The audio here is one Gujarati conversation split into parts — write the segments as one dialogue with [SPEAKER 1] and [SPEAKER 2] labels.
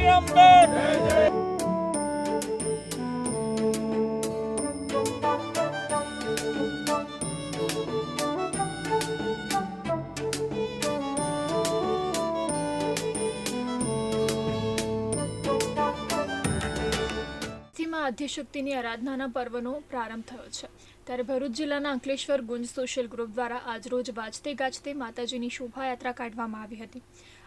[SPEAKER 1] શ્રી અંબે આદ્યશક્તિની આરાધનાના પર્વનો પ્રારંભ થયો છે. ત્યારે ભરૂચ જિલ્લાના અંકલેશ્વર ગુંજ સોશિયલ ગ્રુપ દ્વારા આજરોજ વાજતે ગાજતે માતાજીની શોભાયાત્રા કાઢવામાં આવી હતી.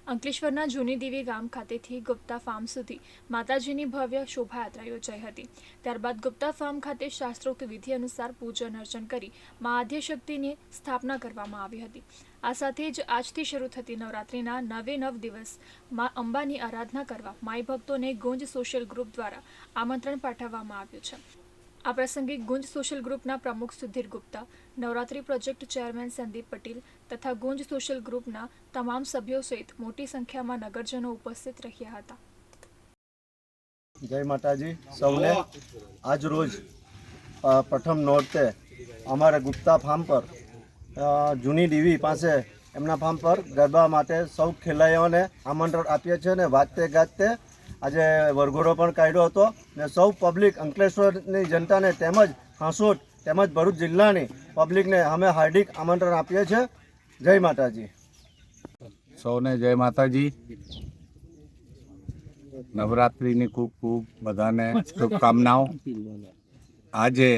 [SPEAKER 1] અંકલેશ્વરના જૂની દેવી ગામ ખાતેથી ગુપ્તા ફાર્મ સુધી માતાજીની ભવ્ય શોભાયાત્રા યોજાઈ હતી. ત્યારબાદ ગુપ્તા ફાર્મ ખાતે શાસ્ત્રોક્ત વિધિ અનુસાર પૂજન અર્ચન કરી મા આદ્યશક્તિની સ્થાપના કરવામાં આવી હતી. આ સાથે જ આજથી શરૂ થતી નવરાત્રિના નવે નવ દિવસ મા અંબાની આરાધના કરવા માઈ ભક્તોને ગુંજ સોશિયલ ગ્રુપ દ્વારા આમંત્રણ પાઠવવામાં આવ્યું છે. આ પ્રસંગે ગુંજ સોશિયલ ગ્રુપના પ્રમુખ સુધીર ગુપ્તા, નવરાત્રી પ્રોજેક્ટ ચેરમેન સંદીપ પટેલ તથા ગુંજ સોશિયલ ગ્રુપના તમામ સભ્યો સહિત મોટી સંખ્યામાં નગરજનો ઉપસ્થિત રહ્યા હતા.
[SPEAKER 2] જય માતાજી સૌને. આજ રોજ પ્રથમ નોરતે અમારે ગુપ્તા ફાર્મ પર જૂની ડીવી પાસે એમના ફાર્મ પર ગરબા માટે સૌ ખેલાડીઓને આમંત્રણ આપીએ છીએ અને વાજતે ગાજતે આજે વરઘોડો પણ કાઢ્યો હતો ને સૌ પબ્લિક અંકલેશ્વરની જનતાને તેમજ હાંસોટ તેમજ ભરૂચ જિલ્લાની પબ્લિકને અમે હાર્દિક આમંત્રણ આપીએ છીએ. જય માતાજી.
[SPEAKER 3] સૌને જય માતાજી. નવરાત્રિની ખૂબ ખૂબ બધાને શુભકામનાઓ. આજે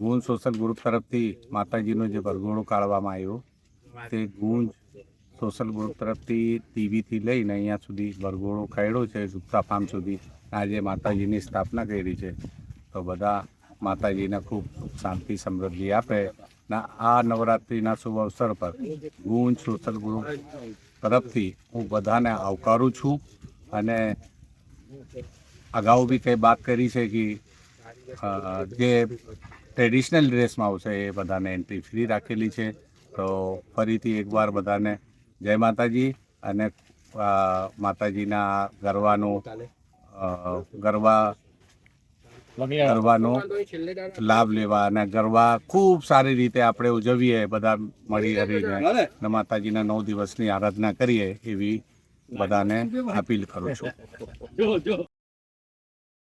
[SPEAKER 3] ગુંજ સોશિયલ ગ્રુપ તરફથી માતાજીનો જે વરઘોડો કાઢવામાં આવ્યો, તે ગુંજ સોશિયલ ગ્રુપ તરફથી ટીવીથી લઈને અહીંયા સુધી વરઘોડો કાઢ્યો છે ગુપ્તા ફાર્મ સુધી. આજે માતાજીની સ્થાપના કરી છે. તો બધા માતાજીને ખૂબ શાંતિ, સમૃદ્ધિ આપે. ના આ નવરાત્રિના શુભ અવસર પર ગુંજ સોશિયલ ગ્રુપ તરફથી હું બધાને આવકારું છું. અને અગાઉ બી કંઈ વાત કરી છે કે જે ટ્રેડિશનલ ડ્રેસમાં આવશે એ બધાને એન્ટ્રી ફ્રી રાખેલી છે. તો ફરીથી એકવાર બધાને જય માતાજી અને માતાજીના ગરબાનું ગરબા ગરબાનો લાભ લેવા અને ગરબા ખૂબ સારી રીતે આપણે ઉજવીએ બધા મળી હરીને અને માતાજીના નવ દિવસની આરાધના કરીએ એવી બધાને અપીલ કરું છું.